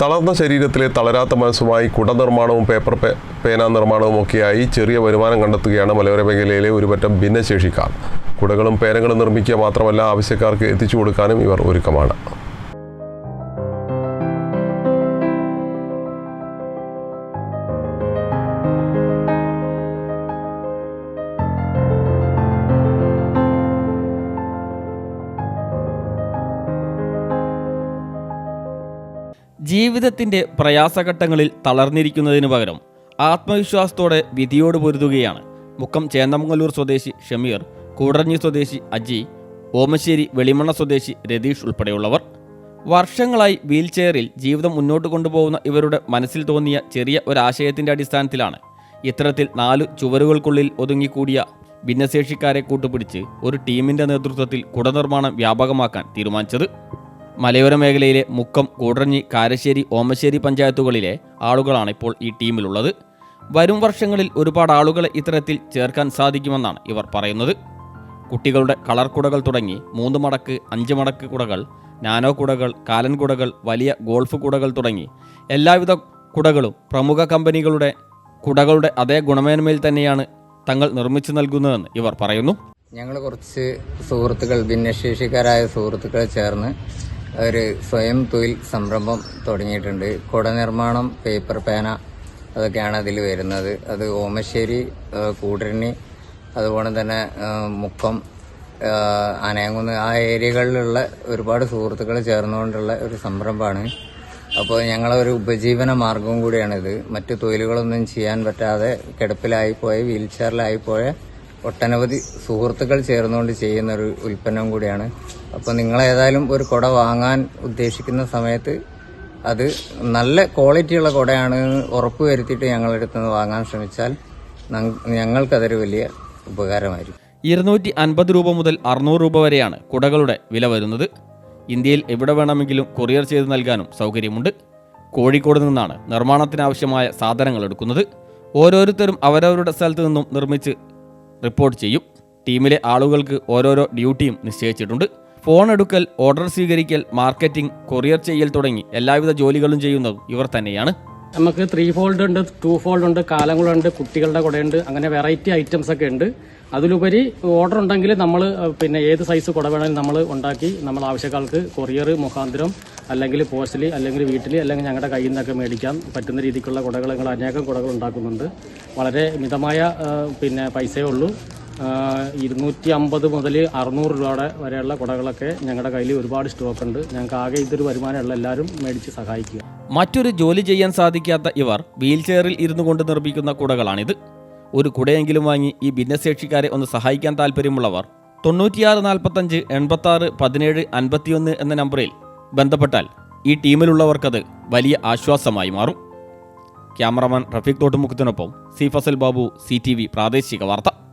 തളർന്ന ശരീരത്തിലെ തളരാത്ത മനസ്സുമായി കുട നിർമ്മാണവും പേപ്പർ പേന നിർമ്മാണവും ഒക്കെയായി ചെറിയ വരുമാനം കണ്ടെത്തുകയാണ് മലയോര മേഖലയിലെ ഒരുപറ്റം ഭിന്നശേഷിക്കാർ. കുടകളും പേനകളും നിർമ്മിക്കുക മാത്രമല്ല ആവശ്യക്കാർക്ക് എത്തിച്ചു കൊടുക്കാനും ഇവർ ഒരുക്കമാണ്. ജീവിതത്തിന്റെ പ്രയാസഘട്ടങ്ങളിൽ തളർന്നിരിക്കുന്നതിനു പകരം ആത്മവിശ്വാസത്തോടെ വിധിയോട് പൊരുതുകയാണ്. മുക്കം ചേന്നമംഗലൂർ സ്വദേശി ഷമീർ കൂടറഞ്ഞി സ്വദേശി അജി ഓമശ്ശേരി വെളിമണ്ണ സ്വദേശി രതീഷ് ഉൾപ്പെടെയുള്ളവർ. വർഷങ്ങളായി വീൽചെയറിൽ ജീവിതം മുന്നോട്ട് കൊണ്ടുപോകുന്ന ഇവരുടെ മനസ്സിൽ തോന്നിയ ചെറിയ ഒരാശയത്തിന്റെ അടിസ്ഥാനത്തിലാണ് ഇത്തരത്തിൽ നാല് ചുവരുകൾക്കുള്ളിൽ ഒതുങ്ങിക്കൂടിയ ഭിന്നശേഷിക്കാരെ കൂട്ടുപിടിച്ച് ഒരു ടീമിന്റെ നേതൃത്വത്തിൽ കുടനിർമ്മാണം വ്യാപകമാക്കാൻ തീരുമാനിച്ചത്. മലയോര മേഖലയിലെ മുക്കം കൂടറഞ്ഞി കാരശ്ശേരി ഓമശ്ശേരി പഞ്ചായത്തുകളിലെ ആളുകളാണ് ഇപ്പോൾ ഈ ടീമിലുള്ളത്. വരും വർഷങ്ങളിൽ ഒരുപാട് ആളുകളെ ഇത്തരത്തിൽ ചേർക്കാൻ സാധിക്കുമെന്നാണ് ഇവർ പറയുന്നത്. കുട്ടികളുടെ കളർ കുടകൾ തുടങ്ങി മൂന്ന് മടക്ക് അഞ്ച് മടക്ക് കുടകൾ നാനോ കുടകൾ കാലൻ കുടകൾ വലിയ ഗോൾഫ് കുടകൾ തുടങ്ങി എല്ലാവിധ കുടകളും പ്രമുഖ കമ്പനികളുടെ കുടകളുടെ അതേ ഗുണമേന്മയിൽ തന്നെയാണ് തങ്ങൾ നിർമ്മിച്ചു നൽകുന്നതെന്ന് ഇവർ പറയുന്നു. ഞങ്ങൾ കുറച്ച് സുഹൃത്തുക്കൾ ഭിന്നശേഷിക്കാരായ സുഹൃത്തുക്കൾ ചേർന്ന് ഒരു സ്വയം തൊഴിൽ സംരംഭം തുടങ്ങിയിട്ടുണ്ട്. കുട നിർമ്മാണം പേപ്പർ പേന അതൊക്കെയാണ് അതിൽ വരുന്നത്. അത് ഓമശ്ശേരി കൂടരണി അതുപോലെ തന്നെ മുക്കം ആ, ആ ഏരിയകളിലുള്ള ഒരുപാട് സുഹൃത്തുക്കൾ ചേർന്നുകൊണ്ടുള്ള ഒരു സംരംഭമാണ്. അപ്പോൾ ഞങ്ങളൊരു ഉപജീവന മാർഗവും കൂടിയാണിത്. മറ്റു തൊഴിലുകളൊന്നും ചെയ്യാൻ പറ്റാതെ കിടപ്പിലായിപ്പോയ വീൽ ചെയറിലായിപ്പോയ ഒട്ടനവധി സുഹൃത്തുക്കൾ ചേർന്നുകൊണ്ട് ചെയ്യുന്ന ഒരു ഉൽപ്പന്നം കൂടിയാണ്. അപ്പോൾ നിങ്ങൾ ഏതായാലും ഒരു കുട വാങ്ങാൻ ഉദ്ദേശിക്കുന്ന സമയത്ത് അത് നല്ല ക്വാളിറ്റിയുള്ള കുടയാണ് ഉറപ്പ് വരുത്തിയിട്ട് ഞങ്ങളുടെ അടുത്ത് നിന്ന് വാങ്ങാൻ ശ്രമിച്ചാൽ ഞങ്ങൾക്കതൊരു വലിയ ഉപകാരമായിരിക്കും. ഇരുന്നൂറ്റി അൻപത് രൂപ മുതൽ അറുന്നൂറ് രൂപ വരെയാണ് കുടകളുടെ വില വരുന്നത്. ഇന്ത്യയിൽ എവിടെ വേണമെങ്കിലും കൊറിയർ ചെയ്ത് നൽകാനും സൗകര്യമുണ്ട്. കോഴിക്കോട് നിന്നാണ് നിർമ്മാണത്തിനാവശ്യമായ സാധനങ്ങൾ എടുക്കുന്നത്. ഓരോരുത്തരും അവരവരുടെ സ്ഥലത്ത് നിന്നും നിർമ്മിച്ച് റിപ്പോർട്ട് ചെയ്യും. ടീമിലെ ആളുകൾക്ക് ഓരോരോ ഡ്യൂട്ടിയും നിശ്ചയിച്ചിട്ടുണ്ട്. ഫോൺ എടുക്കൽ ഓർഡർ സ്വീകരിക്കൽ മാർക്കറ്റിംഗ് കൊറിയർ ചെയ്യൽ തുടങ്ങി എല്ലാവിധ ജോലികളും ചെയ്യുന്നതും ഇവർ തന്നെയാണ്. നമുക്ക് ത്രീ ഫോൾഡ് ഉണ്ട് ടു ഫോൾഡ് ഉണ്ട് കാലങ്ങളുണ്ട് കുട്ടികളുടെ കുടയുണ്ട് അങ്ങനെ വെറൈറ്റി ഐറ്റംസ് ഒക്കെ ഉണ്ട്. അതിലുപരി ഓർഡർ ഉണ്ടെങ്കിൽ നമ്മൾ പിന്നെ ഏത് സൈസ് കുട വേണമെങ്കിലും നമ്മൾ ഉണ്ടാക്കി നമ്മൾ ആവശ്യക്കാർക്ക് കൊറിയർ മുഖാന്തരം അല്ലെങ്കിൽ പോസ്റ്റൽ അല്ലെങ്കിൽ വീട്ടിൽ അല്ലെങ്കിൽ ഞങ്ങളുടെ കയ്യിൽ നിന്നൊക്കെ മേടിക്കാൻ പറ്റുന്ന രീതിക്കുള്ള കുടകൾ ഞങ്ങൾ അനേകം കുടകൾ ഉണ്ടാക്കുന്നുണ്ട്. വളരെ മിതമായ പിന്നെ പൈസയേ ഉള്ളൂ. ഇരുന്നൂറ്റി അമ്പത് മുതൽ അറുന്നൂറ് രൂപയുടെ വരെയുള്ള കുടകളൊക്കെ ഞങ്ങളുടെ കയ്യിൽ ഒരുപാട് സ്റ്റോക്ക് ഉണ്ട്. ഞങ്ങൾക്ക് ആകെ ഇതൊരു വരുമാനമുള്ള എല്ലാവരും മേടിച്ച് സഹായിക്കുക. മറ്റൊരു ജോലി ചെയ്യാൻ സാധിക്കാത്ത ഇവർ വീൽചെയറിൽ ഇരുന്നു കൊണ്ട് നിർമ്മിക്കുന്ന കുടകളാണിത്. ഒരു കുടയെങ്കിലും വാങ്ങി ഈ ഭിന്നശേഷിക്കാരെ ഒന്ന് സഹായിക്കാൻ താല്പര്യമുള്ളവർ തൊണ്ണൂറ്റിയാറ് നാൽപ്പത്തഞ്ച് എൺപത്താറ് പതിനേഴ് അൻപത്തിയൊന്ന് എന്ന നമ്പറിൽ ബന്ധപ്പെട്ടാൽ ഈ ടീമിലുള്ളവർക്കത് വലിയ ആശ്വാസമായി മാറും. ക്യാമറമാൻ റഫീഖ് തോട്ടുമുഖത്തിനൊപ്പം സി ഫസൽ ബാബു സി പ്രാദേശിക വാർത്ത.